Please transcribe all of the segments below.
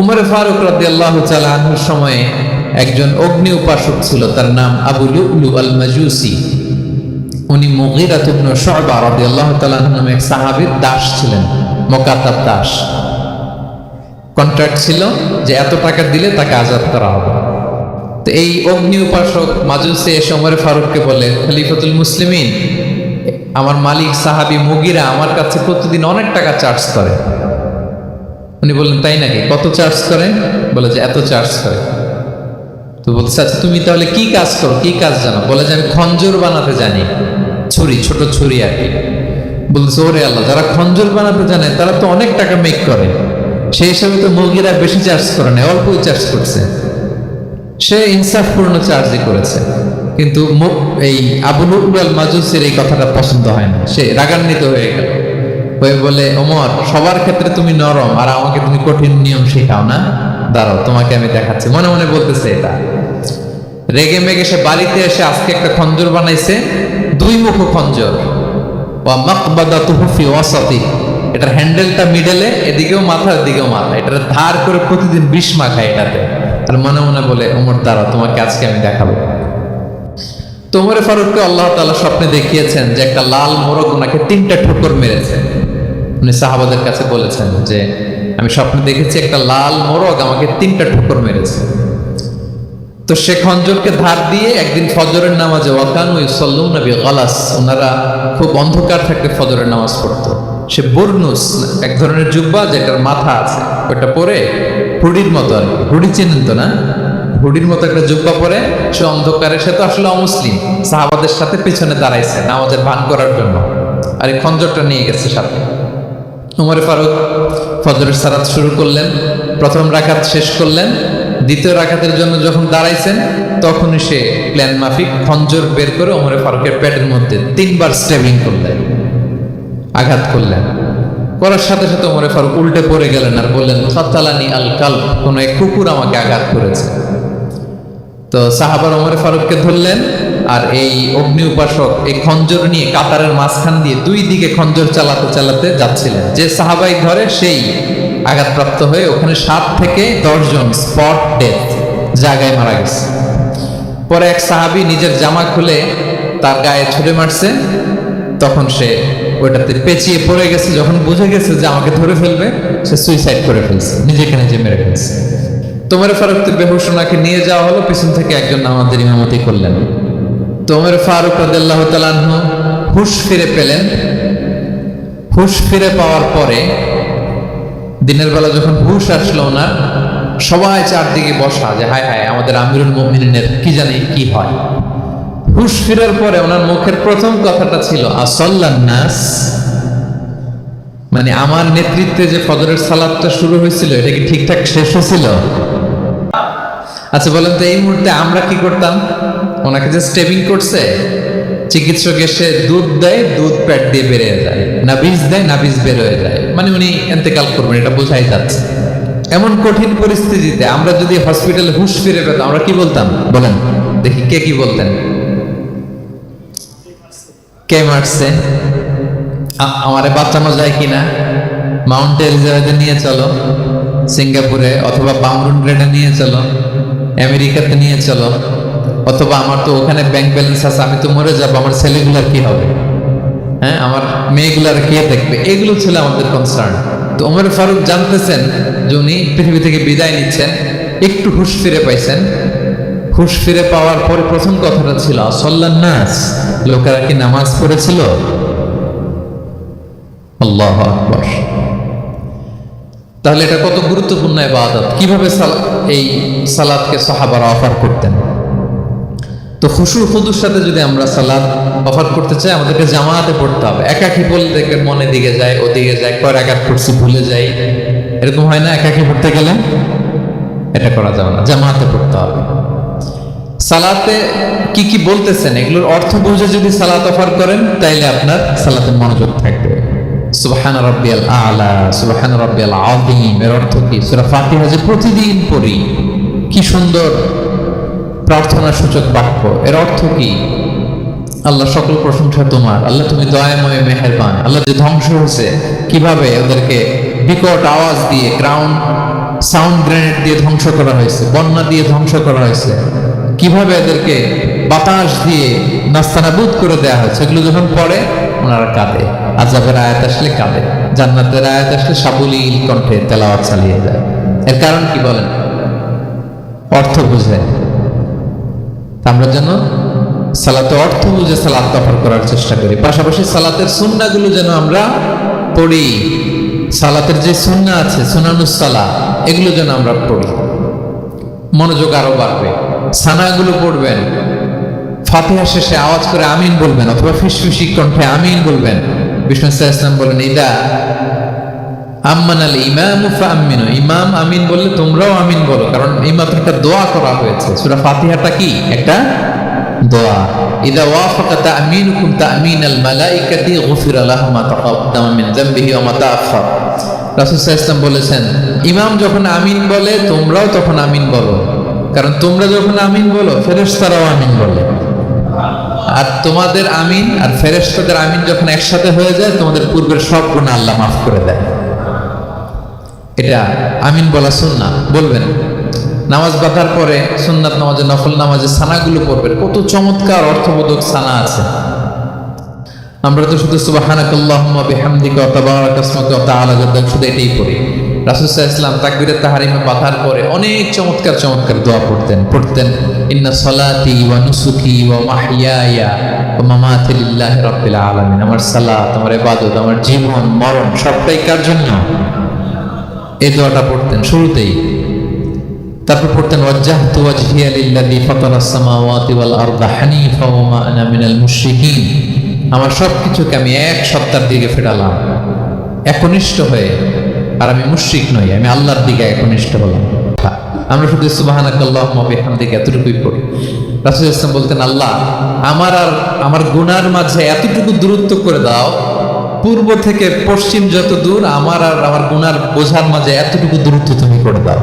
উমরে ফারুক রাদি আল্লাহ আনহুর সময়ে একজন অগ্নি উপাসক ছিল, তার নাম আবু লুলু আল মাজুসি উনি মুগিরাত ইবনে শুআবা রাদিয়াল্লাহু তাআলা আনহু নামে এক সাহাবীর দাস ছিলেন মুকাত্তাব দাস। কন্ট্রাক্ট ছিল যে এত টাকা দিলে তাকে আজাদ করা হবে। তো এই অগ্নি উপাসক মাজুসে এসে ওমর ফারুককে বলে, খলিফাতুল মুসলিমিন, আমার মালিক সাহাবী মুগিরা আমার কাছে প্রতিদিন অনেক টাকা চার্জ করে। উনি বললেন, তাই নাকি? কত চার্জ করে বলে যে, এত চার্জ করে। তো বলছে আচ্ছা তুমি তাহলে কি কাজ করো? কি কাজ জানো? বলে যে, আমি খঞ্জর বানাতে জানি। ছুরি, ছোট ছুরি আর কি। বলছে, ওরে আল্লাহ, যারা খঞ্জর বানাতে জানে, তারা তো অনেক টাকা মেক করে। সেই হিসাবে তো মুরগিরা বেশি চার্জ করে না, অল্পই চার্জ করছে। সে ইনসাফপূর্ণ চার্জই করেছে। কিন্তু এই আবুল মাজুসের এই কথাটা পছন্দ হয় না। সে রাগান্বিত হয়ে গেল। বলে, ওমর, সবার ক্ষেত্রে তুমি নরম আর আমাকে তুমি কঠিন নিয়ম শেখাও না? দাঁড়াও, তোমাকে আমি দেখাচ্ছি। মনে মনে বলতেছে এটা। রেগে মেগে সে বাড়িতে এসে আজকে একটা খঞ্জর বানাইছে, দুই মুখ খঞ্জর। এটার হ্যান্ডেলটা মিডলে, এদিকেও মাথা এদিকেও মাথা। এটার ধার করে প্রতিদিন বিষ মাখায় এটাতে। আর মনে মনে বলে, ওমর, দাঁড়াও, তোমাকে আজকে আমি দেখাবো। তোমরে ফারুককে আল্লাহ তাআলা স্বপ্নে দেখিয়েছেন যে একটা লাল মোরগ ওনাকে তিনটা ঠোকর মেরেছে। উনি সাহাবাদের কাছে বলেছেন যে, আমি স্বপ্নে দেখেছি একটা লাল মোরগ আমাকে তিনটা ঠোকর মেরেছে। তো সে খঞ্জরকে ধার দিয়ে একদিন ফজরের নামাজে গালাস, ওনারা খুব অন্ধকার থাকতে ফজরের নামাজ পড়তো। সে বর্নুস, এক ধরনের জুব্বা যেটার মাথা আছে, ওটা পরে হুডির মতো আর হুডি চেনেন তো না? হুডির মতো একটা জুব্বা পরে, সে অন্ধকারে, সে তো আসলে অমুসলিম, সাহাবাদের সাথে পিছনে দাঁড়াইছে নামাজের ভান করার জন্য। আর এই খঞ্জরটা নিয়ে গেছে সাথে। উমরে ফারুক ফজরের সারাত শুরু করলেন, প্রথম রাকাত শেষ করলেন, দ্বিতীয় রাকাতের জন্য যখন দাঁড়াইছেন, তখনই সে প্ল্যান মাফিক খঞ্জর বের করে ওমরে ফারুকের পেটের মধ্যে তিনবার স্টেবিং করলেন, আঘাত করলেন। করার সাথে সাথে ওমরে ফারুক উল্টে পড়ে গেলেন আর বললেন সত্তালানি আল কাল কোন এক কুকুর আমাকে আঘাত করেছে। তো সাহাবার ওমরে ফারুককে ধরলেন আর এই অগ্নি উপাসক এই খঞ্জর নিয়ে কাতারের মাঝখান দিয়ে দুই দিকে খঞ্জর চালাতে চালাতে যাচ্ছিলেন। যে সাহাবাই ধরে সেই আঘাতপ্রাপ্ত হয়ে ওখানে সাত থেকে দশজন স্পট ডেথ জায়গায় মারা গেছে। পরে এক সাহাবি নিজের জামা খুলে তার গায়ে ছুড়ে মারছে। তখন সে ওইটাতে পেঁচিয়ে পড়ে গেছে। যখন বুঝে গেছে যে আমাকে ধরে ফেলবে, সে সুইসাইড করে ফেলছে, নিজেকে নিজে মেরে ফেলছে। তোমার ফারুক বেহুসোনাকে নিয়ে যাওয়া হলো, পিছন থেকে একজন আমাদের ইমামতি করলেন। তোমর ফারুক রাদিয়াল্লাহু তাআলা আনহু হুশ ফিরে পেলেন। হুশ ফিরে পাওয়ার পরে দিনের বেলা যখন হুশ আসলো ওনার, সবাই চারদিকে বসা যে, হায় হায়, আমাদের আমিরুল মুমিনিনের কি জানি কি হয়? হুশ ফিরার পরে ওনার মুখের প্রথম কথাটা ছিল নাস। মানে আমার নেতৃত্বে যে ফজরের সালাদটা শুরু হয়েছিল, এটা কি ঠিকঠাক শেষ হয়েছিল? আচ্ছা বলেন তো এই মুহূর্তে আমরা কি করতাম? ওনাকে যে স্টেবিং করছে, চিকিৎসক এসে দুধ দেয়, দুধ প্যাট দিয়ে বেরিয়ে যায়। নাবিজ দেয়, নাবিজ বের হয়ে যায়। মানে উনি এন্তেকাল করবেন, এটা বোঝাই যাচ্ছে। এমন কঠিন পরিস্থিতিতে আমরা যদি হসপিটালে হুশ ফিরে পেতাম, আমরা কি বলতাম? বলেন, দেখি কে কি বলতেন? কে মারছে? আমারে বাঁচানো যায় কিনা? মাউন্ট এলিজাবেথে নিয়ে চলো। সিঙ্গাপুরে অথবা বামরুন গ্রেডে নিয়ে চলো। আমেরিকাতে নিয়ে চলো। অথবা আমার তো ওখানে ব্যাংক ব্যালেন্স আছে, আমি তো মরে যাব, আমার ছেলেগুলার কি হবে? হ্যাঁ আমার মেয়েগুলার কে দেখবে? এগুলো ছিল আমাদের কনসার্ন তো ওমর ফারুক জানতেছেন যে উনি পৃথিবী থেকে বিদায় নিচ্ছেন, একটু হুশ ফিরে পাইছেন। হুশ ফিরে পাওয়ার পরে প্রথম কথাটা ছিল, আসল্লান নাস। লোকেরা কি নামাজ পড়েছিল? আল্লাহ আকবর। তাহলে এটা কত গুরুত্বপূর্ণ ইবাদত? কীভাবে এই সালাদকে সাহাবারা অফার করতেন? তো খুশুর খুদুর সাথে যদি আমরা সালাদ অফার করতে চাই, আমাদেরকে জামাতে পড়তে হবে। একাকি পড়লে মনে দিকে যায়, ওদিকে যায় কয় আঘাত পড়ছি, ভুলে যাই। এরকম হয় না একাকি পড়তে গেলে এটা করা যাবে না জামাতে পড়তে হবে। সালাতে কি কি বলতেছেন? এগুলোর অর্থ বুঝে যদি সালাত অফার করেন, তাইলে আপনার সালাতে মনোযোগ থাকবে। সুবহান রাব্বিয়াল আলা, সুবহান রাব্বিয়াল আযীম, এর অর্থ কি? সূরা ফাতিহা যে প্রতিদিন পড়ি, কি সুন্দর। প্রার্থনা সূচক বাক্য। এর অর্থ কি? আল্লাহ সকল প্রশংসা তোমার। আল্লাহ তুমি দয়াময় মেহেরবান। আল্লাহ যে ধ্বংস হয়েছে, কীভাবে ওদেরকে বিকট আওয়াজ দিয়ে গ্রাউন্ড সাউন্ড গ্রেনেড দিয়ে ধ্বংস করা হয়েছে, বন্যা দিয়ে ধ্বংস করা হয়েছে, কীভাবে এদেরকে বাতাস দিয়ে নাস্তানাবুদ করে দেওয়া হয়েছে এগুলো যখন পড়ে, ওনারা কাঁদে। আজাবের আয়াত আসলে কাঁদে। জান্নাতের আয়াত আসলে সাবলীল কণ্ঠে তেলাওয়াত চালিয়ে যায়। এর কারণ কি বলেন? অর্থ বুঝে তা আমরা যেন সালাতে অর্থ বুঝে সালাত দফর করার চেষ্টা করি। পাশাপাশি সালাতের সুন্নাগুলো যেন আমরা পড়ি। সালাতের যে সুন্না আছে সুনানুসালা এগুলো যেন আমরা পড়ি। মনোযোগ আরও বাড়বে। সানাগুলো পড়বেন। ফাতিহা শেষে আওয়াজ করে আমিন বলবেন, অথবা ফিসফিসি কণ্ঠে আমিন বলবেন। বিষ্ণু ইসলাম বলেন, ইদা আম্মান আল ইমাম আমিন ইমাম আমিন বললে তোমরাও আমিন বলো, কারণ এই মাত্র একটা দোয়া করা হয়েছে। সুরা ফাতিহাটা কি? একটা দোয়া। ইদা তামিন আল মালাইকাতি গুফিরা লাহু মা তাকাদ্দামা মিন যামবিহি ওয়া মা তাআখার রাসূল সাল্লাল্লাহু বলেছেন, ইমাম যখন আমিন বলে, তোমরাও তখন আমিন বলো। কারণ তোমরা যখন আমিন বলো, ফেরেশতারাও আমিন বলে। আর তোমাদের আমিন আর ফেরেশতাদের আমিন যখন একসাথে হয়ে যায়, তোমাদের পূর্বের সব গুণা আল্লাহ মাফ করে দেয়। এটা আমিন বলা সুন্না বলবেন, নামাজ বাঁধার পরে সুন্নাত নামাজে, নফল নামাজে সানাগুলো পড়বেন। কত চমৎকার অর্থবোধক সানা আছে। আমরা তো শুধু সুবহানাকাল্লাহুম্মা বিহামদিকা ওয়া তাবারাকা ইসমুকা ওয়া তাআলা জাদ্দাক শুধু এটাই পড়ি। রাসূল সাল্লাল্লাহু আলাইহি ওয়াসাল্লাম তাকবীরে বাঁধার পরে অনেক চমৎকার চমৎকার দোয়া পড়তেন। পড়তেন, ইন্না সলাতি ওয়া নুসুকি ওয়া মাহইয়ায়া ওয়া মামাতি লিল্লাহি আলামিন। আমার সালাত, আমার ইবাদত, আমার জীবন, মরণ, সবটাই কার জন্য? এই দোয়াটা পড়তেন শুরুতেই। তারপর পড়তেন আমার সব কিছুকে আমি এক সপ্তাহের দিকে ফেরালাম। একনিষ্ঠ হয়ে, আর আমি মুশরিক নই, আমি আল্লাহর দিকে একনিষ্ঠ হলাম। আমরা শুধু সুবহানাকাল্লাহুম্মা বিহামদিকা এতটুকুই পড়ি। রাসূল ইসলাম বলতেন, আল্লাহ, আমার আর, আমার গুনার মাঝে এতটুকু দূরত্ব করে দাও পূর্ব থেকে পশ্চিম যত দূর, আমার আর আমার গুনার বোঝার মাঝে এতটুকু দূরত্ব তুমি করে দাও।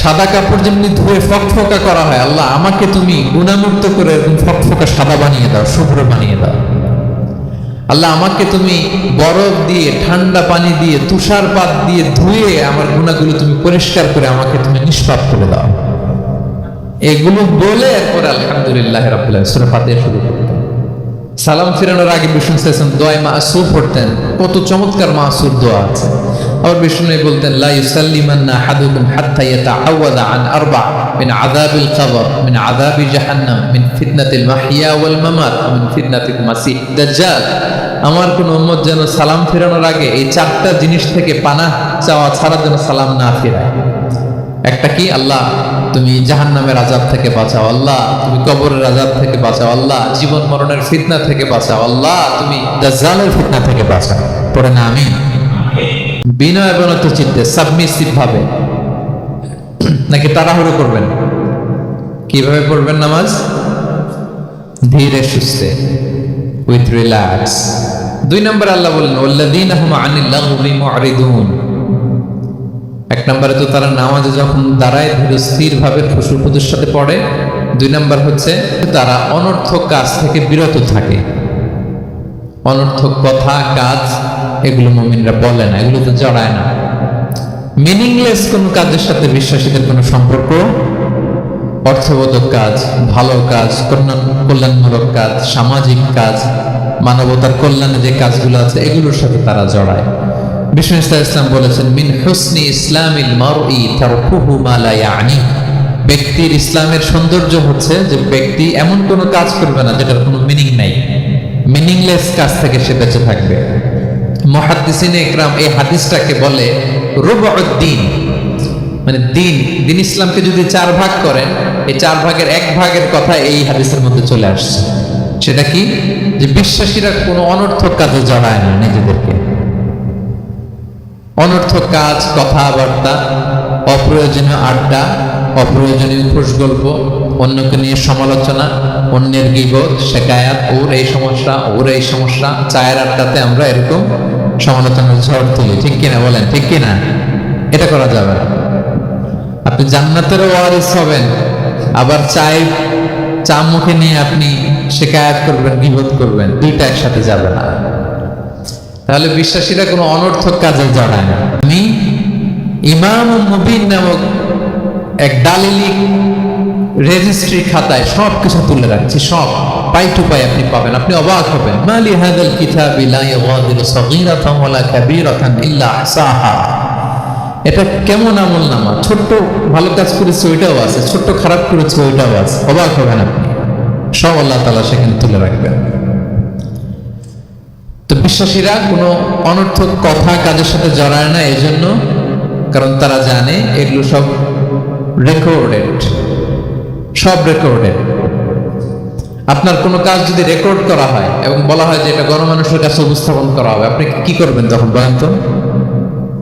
সাদা কাপড় যেমনি ধুয়ে ফকফকা করা হয়, আল্লাহ, আমাকে তুমি গুণামুক্ত করে ফকফকা সাদা বানিয়ে দাও, শুভ্র বানিয়ে দাও। আল্লাহ, আমাকে তুমি বরফ দিয়ে, ঠান্ডা পানি দিয়ে, তুষারপাত দিয়ে ধুয়ে আমার গুণাগুলো তুমি পরিষ্কার করে আমাকে তুমি নিষ্পাপ করে দাও। এগুলো বলে এরপরে আলহামদুলিল্লাহ রাব্বুল আলামিন সূরা ফাতিহা শুরু করতেন সালাম ফিরানোর আগে বিষ্ণু সাইসম দোয়ায় মাসুর পড়তেন। কত চমৎকার মাসুর দোয়া আছে। আবার বিষ্ণু বলতেন, লা ইউসাল্লিমান্না আরবা মিন মিন জাহান্নাম, মিন ওয়াল আমার কোন উম্মত যেন সালাম ফেরানোর আগে এই চারটা জিনিস থেকে পানা চাওয়া ছাড়া যেন সালাম না ফেরায়। একটা কি? আল্লাহ, তুমি জাহান্নামের আজাব থেকে বাঁচাও, আল্লাহ, তুমি কবরের আজাব থেকে বাঁচাও, আল্লাহ, জীবন মরণের ফিতনা থেকে বাঁচাও, আল্লাহ, তুমি দাজ্জালের ফিতনা থেকে বাঁচাও। পড়ে না আমি বিনয় বনত চিত্তে সাবমিসিভ ভাবে। নাকি তাড়াহুড়ো করবেন? কীভাবে পড়বেন নামাজ? ধীরে সুস্থে উইথ রিল্যাক্স দুই নম্বর আল্লাহ বললেন আনিল্লাহি মুআরিদুন এক নম্বরে তো তারা নামাজে যখন দাঁড়ায় ধীর স্থির ভাবে খুশুর সাথে পড়ে। দুই নম্বর হচ্ছে তারা অনর্থক কাজ থেকে বিরত থাকে। অনর্থক কথা, কাজ, এগুলো মমিনরা বলে না, এগুলো তো জড়ায় না। মিনিংলেস কোন কাজের সাথে বিশ্বাসীদের কোনো সম্পর্ক? অর্থবোধক কাজ, ভালো কাজ কল্যাণ কল্যাণমূলক কাজ, সামাজিক কাজ, মানবতার কল্যাণে যে কাজগুলো আছে, এগুলোর সাথে তারা জড়ায়। বিষ্ণু ইসলাম বলেছেন, মিন হুসনি ইসলামিল মারই তারকুহু মা লা ব্যক্তির ইসলামের সৌন্দর্য হচ্ছে যে ব্যক্তি এমন কোনো কাজ করবে না যেটার কোনো মিনিং নাই। মিনিংলেস কাজ থেকে সে বেঁচে থাকবে। ইকরাম এই হাদিসটাকে বলে রুবউদ্দিন। মানে দিন দিন ইসলামকে যদি চার ভাগ করেন, এই চার ভাগের এক ভাগের কথা এই হাদিসের মধ্যে চলে আসছে। সেটা কি? যে বিশ্বাসীরা কোনো অনর্থক কাজে জড়ায় না নিজেদেরকে। অনর্থক কাজ, কথাবার্তা, অপ্রয়োজনীয় আড্ডা, অপ্রয়োজনীয় খুশ গল্প অন্যকে নিয়ে সমালোচনা, অন্যের গিবত, শেখায়াত, ওর এই সমস্যা, ওর এই সমস্যা, চায়ের আড্ডাতে আমরা এরকম সমালোচনার ঝড় তুলি। ঠিক কিনা বলেন? ঠিক কিনা? এটা করা যাবে আপনি জান্নাতেরও ওয়ারিস হবেন। আবার চায় চা মুখে নিয়ে আপনি শেখায়াত করবেন, গিবত করবেন, দুইটা একসাথে যাবে না। তাহলে বিশ্বাসীরা কোনো অনর্থক কাজে জড়ায় না। আমি ইমাম মুবিন নামক এক দালিলিক রেজিস্ট্রি খাতায় সব কিছু তুলে রাখছি, সব। পাই টু পাই আপনি পাবেন, আপনি অবাক হবেন। মালি হাদাল কিতাবি লা ইগাদিরু সাগীরাতান ওয়ালা কাবীরাতান ইল্লা আহসাহা এটা কেমন আমল নামা? ছোট্ট ভালো কাজ করেছে, ওইটাও আছে। ছোট্ট খারাপ করেছে, ওইটাও আছে। অবাক হবেন আপনি। সব আল্লাহ তালা সেখানে তুলে রাখবেন। বিশ্বাসীরা কোনো অনর্থক কথা কাজের সাথে জড়ায় না এই জন্য কারণ তারা জানে এগুলো সব রেকর্ডেড সব রেকর্ডেড আপনার কোনো কাজ যদি রেকর্ড করা হয় এবং বলা হয় যে এটা গণমানুষের কাছে উপস্থাপন করা হবে, আপনি কি করবেন তখন বলেন তো?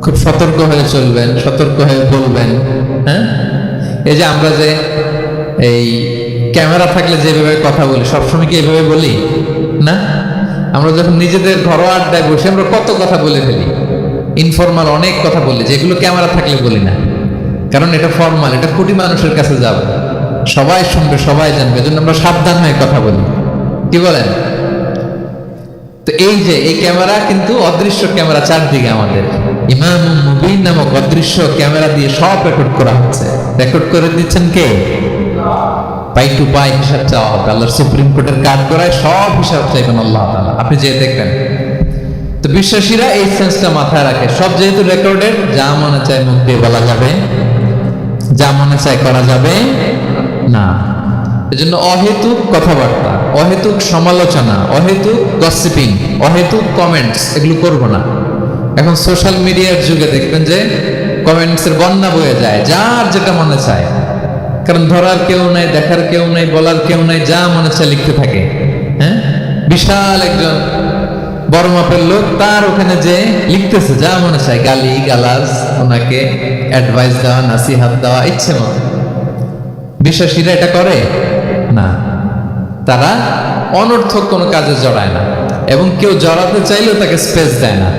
খুব সতর্ক হয়ে চলবেন, সতর্ক হয়ে বলবেন হ্যাঁ? এই যে আমরা যে এই ক্যামেরা থাকলে যেভাবে কথা বলি, সবসময় কি এভাবে বলি? না? আমরা যখন নিজেদের ঘরোয়া আড্ডায় বসে, আমরা কত কথা বলে ফেলি। ইনফরমাল অনেক কথা বলি, যেগুলো ক্যামেরা থাকলে বলি না। কারণ এটা ফর্মাল এটা কোটি মানুষের কাছে যাবে। সবাই শুনবে, সবাই জানবে, এজন্য আমরা সাবধান হয়ে কথা বলি। কি বলেন? তো এই যে, এই ক্যামেরা কিন্তু অদৃশ্য ক্যামেরা চারদিকে আমাদের। ইমাম মুবিন নামক অদৃশ্য ক্যামেরা দিয়ে সব রেকর্ড করা হচ্ছে। রেকর্ড করে দিচ্ছেন কে? পাই টু পাই হিসাব চাওয়া হবে। আল্লাহর সুপ্রিম কোর্টের কাজ করায় সব হিসাব চাইবেন আল্লাহ তাআলা। আপনি যে দেখবেন। তো বিশ্বাসীরা এই সেন্সটা মাথায় রাখে। সব যেহেতু রেকর্ডেড, যা মনে চায় মুখ দিয়ে বলা যাবে, যা মনে চায় করা যাবে, না। এজন্য অহেতুক কথাবার্তা, অহেতুক সমালোচনা, অহেতুক গসিপিং অহেতুক কমেন্টস এগুলো করব না। এখন সোশ্যাল মিডিয়ার যুগে দেখবেন যে কমেন্টসের বন্যা বয়ে যায়। যার যেটা মনে চায়। কারণ ধরার কেউ নাই, দেখার কেউ নাই, বলার কেউ নাই, যা মনে চায় লিখতে থাকে। হ্যাঁ? বিশাল একজন বড় মাপের লোক, তার ওখানে যে লিখতেছে, যা মনে চায়, গালি, গালাজ, ওনাকে অ্যাডভাইস দেওয়া নাসিহাত দেওয়া, ইচ্ছে মতো। বিশ্বাসীরা এটা করে? না। তারা অনর্থক কোনো কাজে জড়ায় না এবং কেউ জড়াতে চাইলেও তাকে স্পেস দেয় না।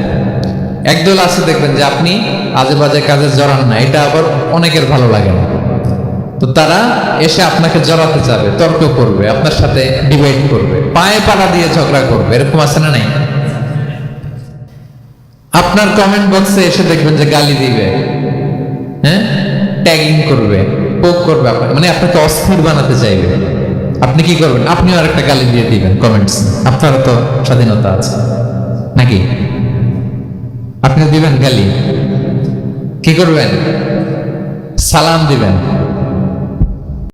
একদল আছে দেখবেন যে আপনি আজে বাজে কাজে জড়ান না, এটা আবার অনেকের ভালো লাগে না। তো তারা এসে আপনাকে জড়াতে চাবে তর্ক করবে, আপনার সাথে ডিবেট করবে, পায়ে পাড়া দিয়ে ঝগড়া করবে, এরকম আছে না নাই? আপনার কমেন্ট বক্সে এসে দেখবেন যে গালি দিবে হ্যাঁ? ট্যাগিং করবে পোক করবে আপনাকে মানে আপনাকে অস্থির বানাতে চাইবে। আপনি কি করবেন? আপনিও আরেকটা গালি দিয়ে দিবেন কমেন্টস আপনার তো স্বাধীনতা আছে, নাকি? আপনি দিবেন গালি। কি করবেন? সালাম দিবেন।